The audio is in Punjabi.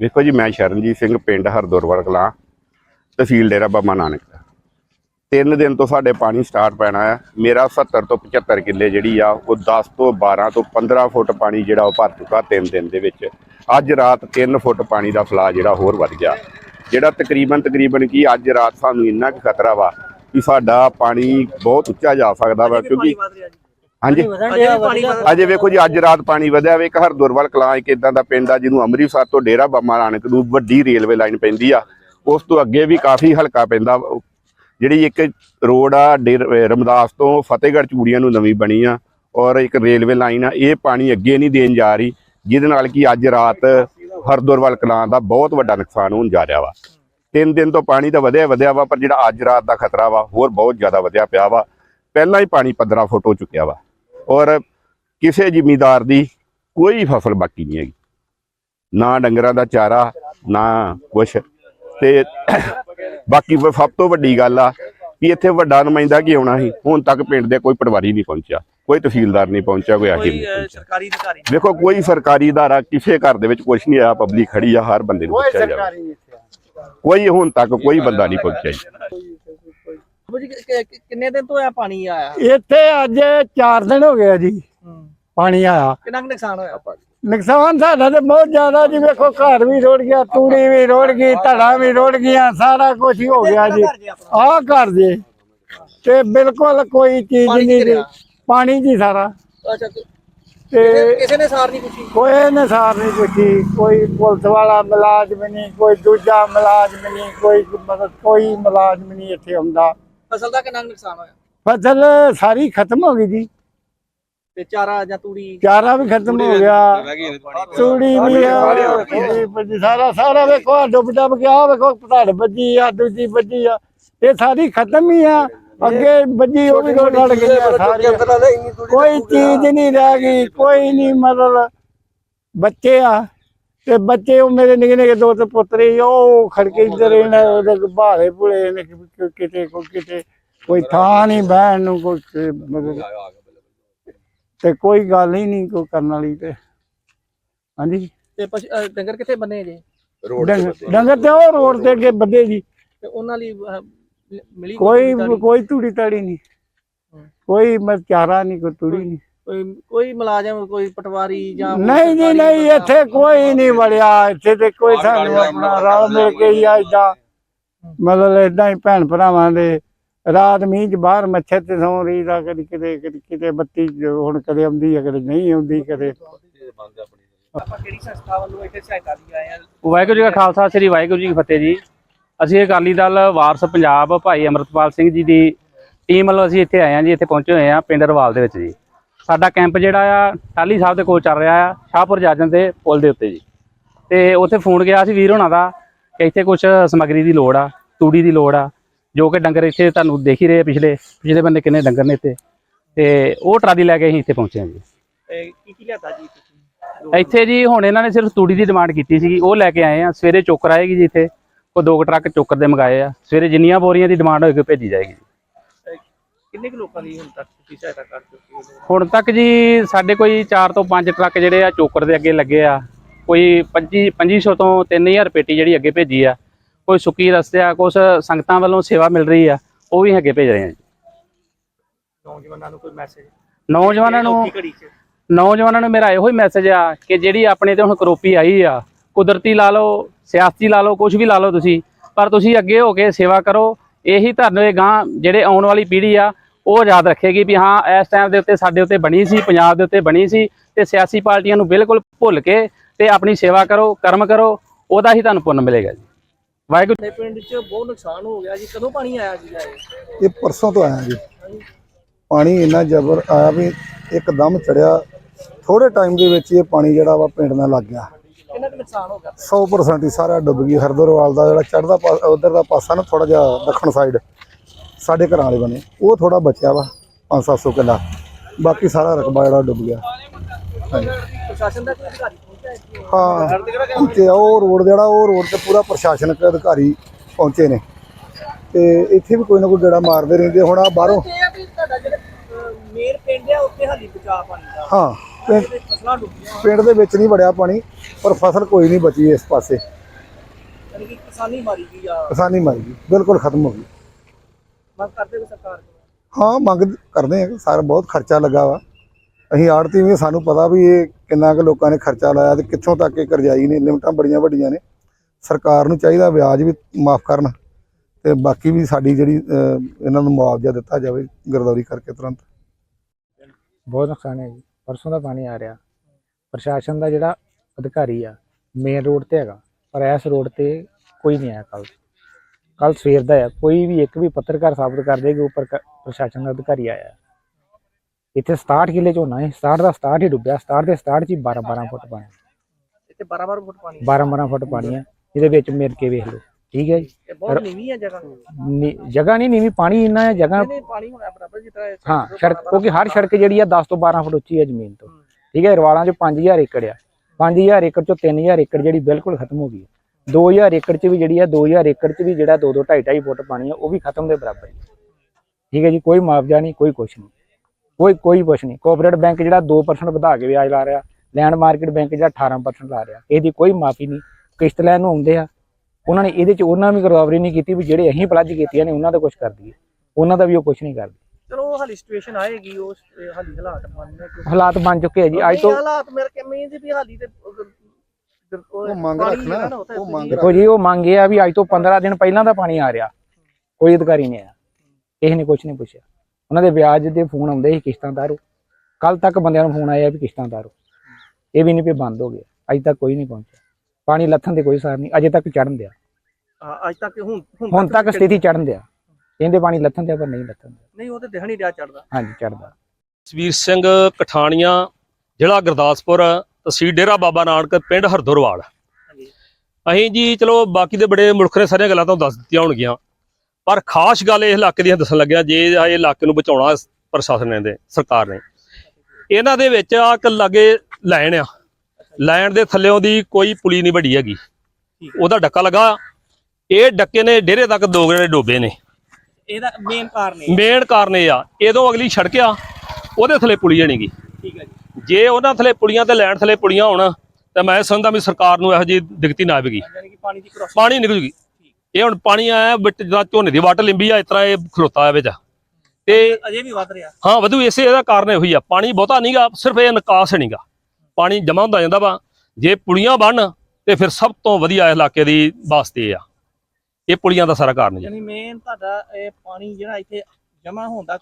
ਵੇਖੋ ਜੀ ਮੈਂ ਸ਼ਰਨਜੀਤ ਸਿੰਘ ਪਿੰਡ ਹਰਦੋਰਵਰ ਕਲਾਂ ਤਹਿਸੀਲ ਡੇਰਾ ਬਾਬਾ ਨਾਨਕ ਤਿੰਨ ਦਿਨ ਤੋਂ ਸਾਡੇ ਪਾਣੀ ਸਟਾਰਟ ਪੈਣਾ ਹੈ। ਮੇਰਾ 70 ਤੋਂ 75 ਕਿੱਲੇ ਜਿਹੜੀ ਆ ਉਹ 10 ਤੋਂ 12 ਤੋਂ 15 ਫੁੱਟ ਪਾਣੀ ਜਿਹੜਾ ਉਹ ਭਰ ਚੁੱਕਾ ਤਿੰਨ ਦਿਨ ਦੇ ਵਿੱਚ। ਅੱਜ ਰਾਤ 3 ਫੁੱਟ ਪਾਣੀ ਦਾ ਫਲਾ ਜਿਹੜਾ ਹੋਰ ਵੱਧ ਗਿਆ। ਜਿਹੜਾ ਤਕਰੀਬਨ ਤਕਰੀਬਨ ਕੀ ਅੱਜ ਰਾਤ ਸਾਨੂੰ ਇੰਨਾ ਕੁ ਖਤਰਾ ਵਾ ਕਿ ਸਾਡਾ ਪਾਣੀ ਬਹੁਤ ਉੱਚਾ ਜਾ ਸਕਦਾ ਵਾ ਕਿਉਂਕਿ ਹਾਂਜੀ। ਅਜੇ ਵੇਖੋ ਜੀ ਅੱਜ ਰਾਤ ਪਾਣੀ ਵਧਿਆ ਵੇ ਇੱਕ ਹਰਦੁਰਵਲ ਕਲਾਂ ਇੱਕ ਇਦਾਂ ਦਾ ਪਿੰਡ ਆ ਜਿਹਨੂੰ ਅੰਮ੍ਰਿਤਸਰ ਤੋਂ ਡੇਰਾ ਬਾਬਾ ਨਾਨਕ ਨੂੰ ਵੱਡੀ ਰੇਲਵੇ ਲਾਈਨ ਪੈਂਦੀ ਆ। ਉਸ ਤੋਂ ਅੱਗੇ ਵੀ ਕਾਫੀ ਹਲਕਾ ਪੈਂਦਾ ਵਾ। ਜਿਹੜੀ ਇੱਕ ਰੋਡ ਆ ਰਮਦਾਸ ਤੋਂ ਫਤਿਹਗੜ੍ਹ ਚੂੜੀਆਂ ਨੂੰ ਨਵੀਂ ਬਣੀ ਆ ਔਰ ਇੱਕ ਰੇਲਵੇ ਲਾਈਨ ਆ ਇਹ ਪਾਣੀ ਅੱਗੇ ਨਹੀਂ ਦੇਣ ਜਾ ਰਹੀ ਜਿਹਦੇ ਨਾਲ ਕਿ ਅੱਜ ਰਾਤ ਹਰਦੁਰਵਲ ਕਲਾਂ ਦਾ ਬਹੁਤ ਵੱਡਾ ਨੁਕਸਾਨ ਹੋਣ ਜਾ ਰਿਹਾ ਵਾ। ਤਿੰਨ ਦਿਨ ਤੋਂ ਪਾਣੀ ਤਾਂ ਵਧਿਆ ਵਧਿਆ ਵਾ ਪਰ ਜਿਹੜਾ ਅੱਜ ਰਾਤ ਦਾ ਖਤਰਾ ਵਾ ਹੋਰ ਬਹੁਤ ਜ਼ਿਆਦਾ ਵਧਿਆ ਪਿਆ ਵਾ। ਪਹਿਲਾਂ ਹੀ ਪਾਣੀ 15 ਫੁੱਟ ਹੋ ਚੁੱਕਿਆ ਵਾ। ਔਰ ਕਿਸੇ ਜ਼ਿਮੀਦਾਰ ਦੀ ਕੋਈ ਫਸਲ ਬਾਕੀ ਨਹੀਂ ਹੈਗੀ। ਨਾ ਡੰਗਰਾਂ ਦਾ ਚਾਰਾ ਨਾ ਕੁਛ। ਤੇ ਬਾਕੀ ਵ- ਸਭ ਤੋਂ ਵੱਡੀ ਗੱਲ ਆ ਕਿ ਇੱਥੇ ਵੱਡਾ ਨੁਮਾਇੰਦਾ ਕੀ ਆਉਣਾ ਸੀ? ਹੁਣ ਤੱਕ ਪਿੰਡ ਦੇ ਕੋਈ ਪਟਵਾਰੀ ਨਹੀਂ ਪਹੁੰਚਿਆ ਕੋਈ ਤਹਿਸੀਲਦਾਰ ਨਹੀਂ ਪਹੁੰਚਿਆ ਕੋਈ ਆਖੀ ਨਹੀਂ ਸਰਕਾਰੀ ਅਧਿਕਾਰੀ ਵੇਖੋ ਕੋਈ ਸਰਕਾਰੀ ਅਦਾਰਾ ਕਿਸੇ ਘਰ ਦੇ ਵਿੱਚ ਕੁਝ ਨਹੀਂ ਆਇਆ ਪਬਲਿਕ ਖੜੀ ਆ ਹਰ ਬੰਦੇ ਨੂੰ ਪੁੱਛਿਆ ਜਾਵੇ। ਕੋਈ ਹੁਣ ਤੱਕ ਕੋਈ ਬੰਦਾ ਨਹੀਂ ਪਹੁੰਚਿਆ ਬਾਬੂ ਜੀ ਕਿ- ਕਿ- ਕਿੰਨੇ ਦਿਨ ਤੋਂ ਆ ਪਾਣੀ ਆਇਆ? ਇੱਥੇ ਅੱਜ 4 ਦਿਨ ਹੋ ਗਏ ਆ ਜੀ ਹੂੰ। ਪਾਣੀ ਆਇਆ। ਕਿੰਨਾ ਕੁ ਨੁਕਸਾਨ ਹੋਇਆ? ਨੁਕਸਾਨ ਸਾਡਾ ਤੇ ਬਹੁਤ ਜ਼ਿਆਦਾ ਜੀ ਵੇਖੋ ਘਰ ਵੀ ਰੋੜ ਗਿਆ ਤੂੜੀ ਵੀ ਰੋੜ ਗਈ ਧੜਾ ਵੀ ਰੋੜ ਗਿਆ ਸਾਰਾ ਕੁਝ ਹੀ ਹੋ ਗਿਆ ਜੀ। ਆਹ ਘਰ ਜੇ। ਤੇ ਬਿਲਕੁਲ ਕੋਈ ਚੀਜ਼ ਪਾਣੀ ਨਹੀਂ ਕਿੱਥੇ ਜੀ। ਰਿਹਾ? ਪਾਣੀ ਜੀ ਸਾਰਾ। ਅੱਛਾ ਤੇ ਕਿਸੇ ਨੇ ਸਾਰ ਨਹੀਂ ਪੁੱਛੀ? ਕੋਈ ਨਿਸਾਰ ਨਹੀਂ ਪੁੱਛੀ। ਕੋਈ ਪੁਲਿਸ ਵਾਲਾ ਮੁਲਾਜ਼ਮ ਨਹੀਂ ਕੋਈ ਦੂਜਾ ਮੁਲਾਜ਼ਮ ਨਹੀਂ ਕੋਈ ਮਤਲਬ ਕੋਈ ਮੁਲਾਜ਼ਮ ਨਹੀਂ ਇੱਥੇ ਆਉਂਦਾ ਫਸਲ ਦਾ ਕਿੰਨਾ ਕੁ ਨੁਕਸਾਨ ਹੋਇਆ? ਫਸਲ ਸਾਰੀ ਖਤਮ ਹੋ ਗਈ ਜੀ। ਤੇ ਚਾਰਾ ਜਾਂ ਤੂੜੀ? ਚਾਰਾ ਵੀ ਖਤਮ ਹੋ ਗਿਆ। ਤੂੜੀ ਵੀ ਆ ਤੂੜੀ ਭੱਜੀ, ਸਾਰਾ ਸਾਰਾ ਵੇਖੋ ਆਹ ਡੁੱਬ ਡੁੱਬ ਗਿਆ ਆਹ ਵੇਖੋ ਧੜ ਵੱਜੀ ਆ ਦੂਜੀ ਵੱਜੀ ਆ। ਇਹ ਸਾਰੀ ਖਤਮ ਹੀ ਆ। ਅੱਗੇ ਵੱਜੀ ਉਹ ਵੀ ਰੋੜ ਸਾਰੀਆਂ ਕੋਈ ਚੀਜ਼ ਨਹੀਂ ਰਹਿ ਗਈ ਕੋਈ ਨਹੀਂ ਮਤਲਬ ਬੱਚੇ ਆ। ਤੇ ਬੱਚੇ ਉਹ ਮੇਰੇ ਨਿੱਕੇ ਨਿੱਕੇ ਦੋ ਤੇ ਪੁੱਤਰੇ ਸੀ, ਉਹ ਖੜਕੇ ਇੱਧਰ ਇਹਨਾਂ ਉਹਦੇ ਬਾਹਰੇ ਭੁਲੇ ਨੇ ਕਿ- ਕਿ- ਕਿਤੇ ਕੋਈ ਕਿਤੇ ਕੋਈ ਥਾਂ ਨਹੀਂ ਬਹਿਣ ਨੂੰ ਕੋਈ ਕਿ- ਮਤਲਬ ਤੇ ਕੋਈ ਗੱਲ ਹੀ ਨਹੀਂ ਕੋਈ ਕਰਨ ਵਾਲੀ ਤੇ। ਹਾਂਜੀ? ਤੇ ਪਸ਼ੂ- ਅਹ, ਡੰਗਰ ਕਿੱਥੇ ਬੰਨੇ ਜੇ? ਡੰਗਰ ਡੰਗਰ ਤੇ ਉਹ ਰੋਡ ਤੇ ਅੱਗੇ ਬੱਦੇ ਜੀ। ਤੇ ਉਹਨਾਂ ਲਈ ਅਹ, ਮਿਲੀ ਕੋਈ? ਕੋਈ ਤੂੜੀ? ਤਾੜੀ ਨਹੀਂ। ਕੋਈ ਮੈਂ ਚਾਰਾ ਨਹੀਂ ਕੋਈ ਤੂੜੀ ਨਹੀਂ। ਕੋਈ ਕੋਈ ਮੁਲਾਜ਼ਮ ਕੋਈ ਪਟਵਾਰੀ ਜਾਂ ਕੋਈ ਨਹੀਂ ਨਹੀਂ ਬੰਦਾ? ਇੱਥੇ ਕੋਈ ਨਹੀਂ ਵੜਿਆ। ਇੱਥੇ ਤੇ ਕੋਈ ਸਾਨੂੰ ਆਪਣਾ ਰਲ ਮਿਲ ਕੇ ਹੀ ਆ ਏਦਾਂ ਮਤਲਬ ਏਦਾਂ ਹੀ ਭੈਣ ਭਰਾਵਾਂ ਦੇ ਰਾਤ ਮੀਂਹ ਚ ਬਾਹਰ ਮੱਛਰ ਤੇ ਸੌਂ ਰਹੀ ਦਾ ਕਦੀ ਕਿਤੇ ਕਦੀ ਕਿਤੇ ਬੱਤੀ ਹੁਣ ਕਦੇ ਆਉਂਦੀ ਹੈ ਕਦੇ ਨਹੀਂ ਆਉਂਦੀ ਕਦੇ। ਆਪਾਂ ਕਿਹੜੀ ਸੰਸਥਾ ਵੱਲੋਂ ਇੱਥੇ ਸਹਾਇਤਾ ਲਈ ਆਏ ਆ? ਵਾਹਿਗੁਰੂ ਜੀ ਕਾ ਖਾਲਸਾ ਸ੍ਰੀ ਵਾਹਿਗੁਰੂ ਜੀ ਕੀ ਫਤਿਹ ਜੀ। ਅਸੀਂ ਅਕਾਲੀ ਦਲ ਵਾਰਸ ਪੰਜਾਬ ਭਾਈ ਅਮਰਤਪਾਲ ਸਿੰਘ ਜੀ ਦੀ ਟੀਮ ਵੱਲੋਂ ਅਸੀਂ ਇੱਥੇ ਆਏ ਹਾਂ ਜੀ ਇੱਥੇ ਪਹੁੰਚੇ ਹੋਏ ਹਾਂ ਪਿੰਡ ਰਵਾਲ ਦੇ ਵਿੱਚ ਜੀ। ਸਾਡਾ ਕੈਂਪ ਜਿਹੜਾ ਆ ਟਾਲੀ ਸਾਹਿਬ ਦੇ ਕੋਲ ਚੱਲ ਰਿਹਾ ਆ ਸ਼ਾਹਪੁਰ ਜਾਜਨ ਦੇ ਪੁਲ ਦੇ ਉੱਤੇ ਜੀ। ਤੇ ਉੱਥੇ ਫੋਨ ਗਿਆ ਸੀ ਵੀਰ ਹੋਣਾ ਦਾ ਕਿ ਇੱਥੇ ਕੁਝ ਸਮੱਗਰੀ ਦੀ ਲੋੜ ਆ ਤੂੜੀ ਦੀ ਲੋੜ ਆ ਜੋ ਕਿ ਡੰਗਰ ਇੱਥੇ ਤੁਹਾਨੂੰ ਦੇਖ ਹੀ ਰਹੇ ਪਿਛਲੇ ਪਿਛਲੇ ਬੰਦੇ ਕਿੰਨੇ ਡੰਗਰ ਨੇ ਇੱਥੇ। ਤੇ ਉਹ ਟਰਾਲੀ ਲੈ ਕੇ ਅਸੀਂ ਇੱਥੇ ਪਹੁੰਚੇ ਹਾਂ ਜੀ। ਕੀ ਕੀ ਲਿਆਦਾ ਜੀ ਤੁਸੀਂ? ਇੱਥੇ ਜੀ ਹੁਣ ਇਹਨਾਂ ਨੇ ਸਿਰਫ ਤੂੜੀ ਦੀ ਡਿਮਾਂਡ ਕੀਤੀ ਸੀਗੀ ਉਹ ਲੈ ਕੇ ਆਏ ਆ ਸਵੇਰੇ ਚੋਕਰ ਆਏਗੀ ਜੀ ਇੱਥੇ ਉਹ ਦੋ ਟਰੱਕ ਚੋਕਰ ਦੇ ਮੰਗਾਏ ਆ ਸਵੇਰੇ ਜਿੰਨੀਆਂ ਬੋਰੀਆਂ ਦੀ ਡਿਮਾਂਡ ਹੋਏਗੀ ਭੇਜੀ ਜਾਏਗੀ ਕਿੰਨੇ ਕੁ ਲੋਕਾਂ ਦੀ ਹੁਣ ਤੱਕ ਤੁਸੀਂ ਸਹਾਇਤਾ ਕਰ ਚੁੱਕੇ ਹੋ? ਹੁਣ ਤੱਕ ਜੀ ਸਾਡੇ ਕੋਈ 4 ਤੋਂ 5 ਟਰੱਕ ਜਿਹੜੇ ਆ ਚੋਕਰ ਦੇ ਅੱਗੇ ਲੱਗੇ ਆ। ਕੋਈ 25 2500 ਤੋਂ 3000 ਪੇਟੀ ਜਿਹੜੀ ਅੱਗੇ ਭੇਜੀ ਆ। ਕੋਈ ਸੁੱਕੀ ਰਸਤੇ ਆ ਕੁਝ ਸੰਗਤਾਂ ਵੱਲੋਂ ਸੇਵਾ ਮਿਲ ਰਹੀ ਆ ਉਹ ਵੀ ਅੱਗੇ ਭੇਜ ਰਹੇ ਆ ਜੀ। ਨੌਜਵਾਨਾਂ ਨੂੰ ਕੋਈ ਮੈਸੇਜ ਨੌਜਵਾਨਾਂ ਨੂੰ ਨੌਜਵਾਨਾਂ ਨੂੰ ਮੇਰਾ ਇਹੋ ਹੀ ਮੈਸੇਜ ਆ ਕਿ ਜਿਹੜੀ ਆਪਣੇ ਤੇ ਹੁਣ ਕਰੋਪੀ ਆਈ ਆ ਕੁਦਰਤੀ ਲਾ ਲਓ ਸਿਆਸਤੀ ਲਾ ਲਓ ਕੁਝ ਵੀ ਲਾ ਲਓ ਤੁਸੀਂ ਪਰ ਤੁਸੀਂ ਅੱਗੇ ਹੋ ਕੇ ਸੇਵਾ ਕਰੋ। ਇਹੀ ਤੁਹਾਨੂੰ ਇਹ ਗਾਂ ਜਿਹੜੇ ਆਉਣ ਵਾਲੀ ਪੀੜ੍ਹੀ ਆ ਉਹ ਯਾਦ ਰੱਖੇਗੀ ਵੀ ਹਾਂ ਇਸ ਟਾਈਮ ਦੇ ਉੱਤੇ ਸਾਡੇ ਉੱਤੇ ਬਣੀ ਸੀ ਪੰਜਾਬ ਦੇ ਉੱਤੇ ਬਣੀ ਸੀ ਤੇ ਸਿਆਸੀ ਪਾਰਟੀਆਂ ਨੂੰ ਬਿਲਕੁਲ ਭੁੱਲ ਕੇ ਤੇ ਆਪਣੀ ਸੇਵਾ ਕਰੋ ਕਰਮ ਕਰੋ ਉਹਦਾ ਹੀ ਤੁਹਾਨੂੰ ਪੁੰਨ ਮਿਲੇਗਾ ਜੀ। ਵਾਹਿਗੁਰੂ ਤੇ ਪਿੰਡ 'ਚ ਬਹੁਤ ਨੁਕਸਾਨ ਹੋ ਗਿਆ ਜੀ। ਕਦੋਂ ਪਾਣੀ ਆਇਆ ਜੀ ਇਹ? ਇਹ ਪਰਸੋਂ ਤੋਂ ਆਇਆ ਜੀ। ਪਾਣੀ ਇੰਨਾ ਜ਼ਬਰ ਆਇਆ ਵੀ ਇੱਕਦਮ ਚੜਿਆ। ਥੋੜੇ ਟਾਈਮ ਦੇ ਵਿੱਚ ਇਹ ਪਾਣੀ ਜਿਹੜਾ ਵਾ ਪਿੰਡ ਨਾਲ ਲੱਗ ਗਿਆ। ਕਿੰਨਾ ਕੁ ਨੁਕਸਾਨ ਹੋ ਗਿਆ? 100% ਹੀ ਸਾਰਾ ਡੁੱਬ ਗਈ ਹਰਦਰਵਾਲ ਦਾ ਜਿਹੜਾ ਚੜਦਾ ਉਧਰ ਦਾ ਪਾਸਾ ਨਾ ਥੋੜਾ ਜਿਹਾ ਦੱਖਣ ਸਾਈਡ ਸਾਡੇ ਘਰਾਂ ਵਾਲੇ ਬਨੇ ਉਹ ਥੋੜਾ ਬਚਿਆ ਵਾ 5-700 ਕਿੱਲਾ। ਬਾਕੀ ਸਾਰਾ ਰਕਬਾ ਜਿਹੜਾ ਡੁੱਬ ਗਿਆ। ਪ੍ਰਸ਼ਾਸਨ ਦਾ ਹਾਂ ਉਹ ਰੋਡ ਜਿਹੜਾ ਉਹ ਰੋਡ ਤੇ ਪੂਰਾ ਪ੍ਰਸ਼ਾਸਨਿਕ ਅਧਿਕਾਰੀ ਪਹੁੰਚੇ ਨੇ। ਤੇ ਇੱਥੇ ਵੀ ਕੋਈ ਨਾ ਕੋਈ ਗੇੜਾ ਮਾਰਦੇ ਰਹਿੰਦੇ। ਹੁਣ ਆ ਬਾਹਰੋਂ ਮੇਨ ਪਿੰਡ ਆ ਉੱਥੇ ਹਾਲੀ ਬਚਾ ਪਾਣੀ ਦਾ। ਹਾਂ ਪਿੰਡ ਤੇ ਫਸਲਾਂ ਡੁੱਬੀਆਂ ਪਿੰਡ ਦੇ ਵਿੱਚ ਨਹੀਂ ਵੜਿਆ ਪਾਣੀ ਪਰ ਫਸਲ ਕੋਈ ਨਹੀਂ ਬਚੀ ਇਸ ਪਾਸੇ। ਯਾਨੀ ਕਿ ਕਿਸਾਨੀ ਮਾਰੀ ਗਈ ਆ। ਕਿਸਾਨੀ ਮਰ ਗਈ। ਬਿਲਕੁਲ ਖਤਮ ਹੋ ਗਈ। ਮੰਗ ਕਰਦੇ ਵੀ ਸਰਕਾਰ ਕੋਲ ਹਾਂ ਮੰਗ ਕਰਦੇ ਆ ਸਾਰਾ ਬਹੁਤ ਖਰਚਾ ਲੱਗਾ ਵਾ। ਅਸੀਂ ਆੜਤੀ ਵੀ ਸਾਨੂੰ ਪਤਾ ਵੀ ਇਹ ਕਿੰਨਾ ਕੁ ਲੋਕਾਂ ਨੇ ਖਰਚਾ ਲਾਇਆ ਤੇ ਕਿੱਥੋਂ ਤੱਕ ਇਹ ਕਰਜ਼ਾਈ ਨੇ ਲਿਮਟਾਂ ਬੜੀਆਂ ਵੱਡੀਆਂ ਨੇ। ਸਰਕਾਰ ਨੂੰ ਚਾਹੀਦਾ ਵਿਆਜ ਵੀ ਮਾਫ ਕਰਨ ਤੇ ਬਾਕੀ ਵੀ ਸਾਡੀ ਜਿਹੜੀ ਇਹਨਾਂ ਨੂੰ ਮੁਆਵਜ਼ਾ ਦਿੱਤਾ ਜਾਵੇ ਗਰਦੌਰੀ ਕਰਕੇ ਤੁਰੰਤ। ਬਹੁਤ ਨੁਕਸਾਨ ਹੈ ਜੀ। ਪਰਸੋਂ ਦਾ ਪਾਣੀ ਆ ਰਿਹਾ। ਪ੍ਰਸ਼ਾਸਨ ਦਾ ਜਿਹੜਾ ਅਧਿਕਾਰੀ ਆ ਮੇਨ ਰੋਡ ਤੇ ਹੈਗਾ। ਪਰ ਇਸ ਰੋਡ ਤੇ ਕੋਈ ਨਹੀਂ ਆਇਆ ਕੱਲ ਕੱਲ ਸਵੇਰ ਦਾ ਹੈ ਕੋਈ ਵੀ ਇੱਕ ਵੀ ਪੱਤਰਕਾਰ ਸਾਬਤ ਕਰ ਦੇ ਕਿ ਉੱਪਰ ਪ੍ਰਸ਼ਾਸਨ ਦਾ ਅਧਿਕਾਰੀ ਆਇਆ। ਹੈ। ਇੱਥੇ 67 ਕਿੱਲੇ ਝੋਨਾ ਹੈ 67 ਦਾ 67 ਹੀ ਡੁੱਬਿਆ 67 ਦੇ 67 ਚ ਹੀ 12 12 ਫੁੱਟ ਪਾਣੀ। ਇੱਥੇ 12 12 ਫੁੱਟ ਪਾਣੀ 12 12 ਫੁੱਟ ਪਾਣੀ ਹੈ ਇਹਦੇ ਵਿੱਚ ਮਿਲ ਕੇ ਵੇਖ ਲਓ ਠੀਕ ਹੈ ਜੀ? ਬਹੁਤ ਨੀਵੀਂ ਆ ਜਗ੍ਹਾ। ਜਗ੍ਹਾ ਨਹੀਂ ਨੀਵੀਂ ਪਾਣੀ ਇੰਨਾ ਹੈ ਜਗ੍ਹਾ ਨਹੀਂ ਪਾਣੀ ਹੋਣਾ ਬਰਾਬਰ ਜਿੱਦਾਂ ਹਾਂ ਸੜਕ ਕਿਉਂਕਿ ਹਰ ਸੜਕ ਜਿਹੜੀ ਆ 10 ਤੋਂ 12 ਫੁੱਟ ਉੱਚੀ ਹੈ ਜ਼ਮੀਨ ਤੋਂ ਠੀਕ ਹੈ ਰਵਾਲਾਂ 'ਚ 5000 ਏਕੜ ਆ। 5000 ਏਕੜ 'ਚੋਂ 3000 ਏਕੜ ਜਿਹੜੀ ਬਿਲਕੁਲ ਖਤਮ ਹੋ ਗਈ ਹੈ 2000 ਏਕੜ 'ਚ ਵੀ ਜਿਹੜੀ ਆ 2000 ਏਕੜ 'ਚ ਵੀ ਜਿਹੜਾ 2 2 2.5 2.5 ਫੁੱਟ ਪਾਣੀ ਆ ਉਹ ਵੀ ਖਤਮ ਦੇ ਬਰਾਬਰ ਹੀ। ਠੀਕ ਹੈ ਜੀ ਕੋਈ ਮੁਆਵਜ਼ਾ ਨਹੀਂ ਕੋਈ ਕੁਛ ਨਹੀਂ। ਕੋਈ ਕੋਈ ਕੁਛ ਨਹੀਂ। ਕੋਆਪਰੇਟ ਬੈਂਕ ਜਿਹੜਾ 2% ਵਧਾ ਕੇ ਵਿਆਜ ਲਾ ਰਿਹਾ ਲੈਂਡ ਮਾਰਕੀਟ ਬੈਂਕ ਜਿਹੜਾ 18% ਲਾ ਰਿਹਾ ਇਹਦੀ ਕੋਈ ਮਾਫੀ ਨਹੀਂ। ਕਿਸ਼ਤ ਲੈਣ ਨੂੰ ਆਉਂਦੇ ਆ। ਉਹਨਾਂ ਨੇ ਇਹਦੇ 'ਚ ਉਹਨਾਂ ਵੀ ਗਰਵਾਵਰੀ ਨਹੀਂ ਕੀਤੀ ਵੀ ਜਿਹੜੇ ਅਸੀਂ ਪਲੱਜ ਕੀਤੀਆਂ ਨੇ ਉਹਨਾਂ ਦਾ ਕੁਝ ਕਰ ਦਈਏ। ਉਹਨਾਂ ਦਾ ਵੀ ਉਹ ਕੁਝ ਨਹੀਂ ਕਰਦੇ ਚਲੋ ਉਹ ਹਾਲੀ ਸਿਚੁਏਸ਼ਨ ਆਏਗੀ ਉਸ ਇਹ ਹਾਲੀ ਹਾਲਾਤ ਬਣਨੇ ਕਿਉਂਕਿ ਹਾਲਾਤ ਬਣ ਚੁੱਕੇ ਆ ਜੀ ਅੱਜ ਤੋਂ ਹਾਲਾਤ ਮੇਰੇ ਕਿ ਮੀਨ ਦੀ ਵੀ ਹਾਲੀ ਤੇ ਉਹ- ਮੰਗ ਪਾਣੀ ਰੱਖਣਾ, ਉਹ ਮੰਗ ਦੇਖੋ ਜੀ ਉਹ ਮੰਗ ਇਹ ਆ ਵੀ ਅੱਜ ਤੋਂ 15 ਦਿਨ ਪਹਿਲਾਂ ਦਾ ਪਾਣੀ ਆ ਰਿਹਾ। ਕੋਈ ਅਧਿਕਾਰੀ ਨਹੀਂ ਆਇਆ। ਕਿਸੇ ਨੇ ਕੁਝ ਨਹੀਂ ਪੁੱਛਿਆ। ਉਹਨਾਂ ਦੇ ਵਿਆਜ ਦੇ ਫੋਨ ਆਉਂਦੇ ਸੀ ਕਿਸ਼ਤਾਂ ਤਾਰੋ। ਕੱਲ ਤੱਕ ਬੰਦਿਆਂ ਨੂੰ ਫੋਨ ਆਇਆ ਵੀ ਕਿਸ਼ਤਾਂ ਤਾਰੋ। ਇਹ ਵੀ ਨਹੀਂ ਵੀ ਬੰਦ ਹੋ ਗਿਆ। ਅੱਜ ਤੱਕ ਕੋਈ ਨਹੀਂ ਪਹੁੰਚਿਆ। ਪਾਣੀ ਲੱਥਣ ਦੇ ਕੋਈ ਸਾਰ ਨਹੀਂ। ਅਜੇ ਤੱਕ ਚੜਨ ਦਿਆ। ਹਾਂ, ਅੱਜ ਤੱਕ ਹੁਣ ਹੁਣ ਤੱਕ ਸਥਿਤੀ ਚੜਨ ਦਿਆ। ਕਹਿੰਦੇ ਪਾਣੀ ਲੱਥਣ ਦਿਆ ਪਰ ਨਹੀਂ ਲੱਥਣ ਦਿਆ। ਨਹੀਂ ਉਹ ਤੇ ਦਿਖਣ ਹੀ ਰਿਹਾ ਚੜਦਾ ਹਾਂਜੀ ਚੜਦਾ ਜਸਵੀਰ ਸਿੰਘ ਕਠਾਣੀਆਂ ਜ਼ਿਲ੍ਹਾ ਗੁਰਦਾਸਪੁਰ। ਤਹਿਸੀਲ ਡੇਰਾ ਬਾਬਾ ਨਾਨਕ ਪਿੰਡ ਹਰਦੋਰਵਾਲ। ਅਸੀਂ ਜੀ ਚਲੋ ਬਾਕੀ ਦੇ ਬੜੇ ਮੁਲਕ ਨੇ ਸਾਰੀਆਂ ਗੱਲਾਂ ਤੁਹਾਨੂੰ ਦੱਸ ਦਿੱਤੀਆਂ ਹੋਣਗੀਆਂ। ਪਰ ਖਾਸ ਗੱਲ ਇਸ ਇਲਾਕੇ ਦੀਆਂ ਦੱਸਣ ਲੱਗਿਆ ਜੇ ਇਹ ਇਲਾਕੇ ਨੂੰ ਬਚਾਉਣਾ ਪ੍ਰਸ਼ਾਸਨ ਨੇ ਦੇ ਸਰਕਾਰ ਨੇ। ਇਹਨਾਂ ਦੇ ਵਿੱਚ ਆ ਕਿ ਲਾਗੇ ਲਾਈਨ ਆ। ਲਾਈਨ ਦੇ ਥੱਲੇੋਂ ਦੀ ਕੋਈ ਪੁਲੀ ਨਹੀਂ ਵੱਡੀ ਹੈਗੀ। ਉਹਦਾ ਡੱਕਾ ਲੱਗਾ। ਇਹ ਡੱਕੇ ਨੇ ਡੇਰੇ ਤੱਕ ਦੋ ਗਣੇ ਡੋਬੇ ਨੇ। ਇਹਦਾ ਮੇਨ ਕਾਰਨ ਇਹ ਮੇਨ ਕਾਰਨ ਇਹ ਆ। ਇਹਦੋਂ ਅਗਲੀ ਸੜਕ ਆ। ਉਹਦੇ ਥੱਲੇ ਪੁਲੀ ਜਾਣੀਗੀ ਜੀ ਜੇ ਉਹਨਾਂ ਥੱਲੇ ਪੁਲੀਆਂ ਤੇ ਲੈਣ ਥੱਲੇ ਪੁਲੀਆਂ ਹੋਣ ਤਾਂ ਮੈਂ ਸਮਝਦਾ ਵੀ ਸਰਕਾਰ ਨੂੰ ਇਹੋ ਜਿਹੀ ਦਿੱਕਤੀ ਨਾ ਆਵੇਗੀ। ਪਾਣੀ ਨਿਕਲ ਜੂਗੀ ਇਹ ਹੁਣ ਪਾਣੀ ਆਇਆ ਬਿੱਟ ਜਿਹੜਾ ਝੋਨੇ ਦੀ ਵੱਟ ਲਿੰਬੀ ਆ ਇਸ ਤਰ੍ਹਾਂ ਇਹ ਖਲੋਤਾ ਆ ਵਿੱਚ। ਤੇ ਅਜੇ ਵੀ ਵੱਧ ਰਿਹਾ। ਹਾਂ ਵਧੂ ਇਸੇ ਇਹਦਾ ਕਾਰਨ ਇਹੋ ਹੀ ਆ। ਪਾਣੀ ਬਹੁਤਾ ਨਹੀਂਗਾ ਸਿਰਫ ਇਹ ਨਿਕਾਸ ਨਹੀਂਗਾ ਪਾਣੀ ਜਮਾ ਹੁੰਦਾ ਜਾਂਦਾ ਵਾ। ਜੇ ਪੁਲੀਆਂ ਬਣ ਤੇ ਫਿਰ ਸਭ ਤੋਂ ਵਧੀਆ ਇਲਾਕੇ ਦੀ ਵਾਸਤੇ ਆ। ਇਹ ਪੁਲੀਆਂ ਦਾ ਸਾਰਾ ਕਾਰਨ ਜੀ। ਯਾਨੀ ਮੇਨ ਤੁਹਾਡਾ ਇਹ ਪਾਣੀ ਜਿਹੜਾ ਇੱਥੇ ਜਮਾ ਹੋਣ ਦਾ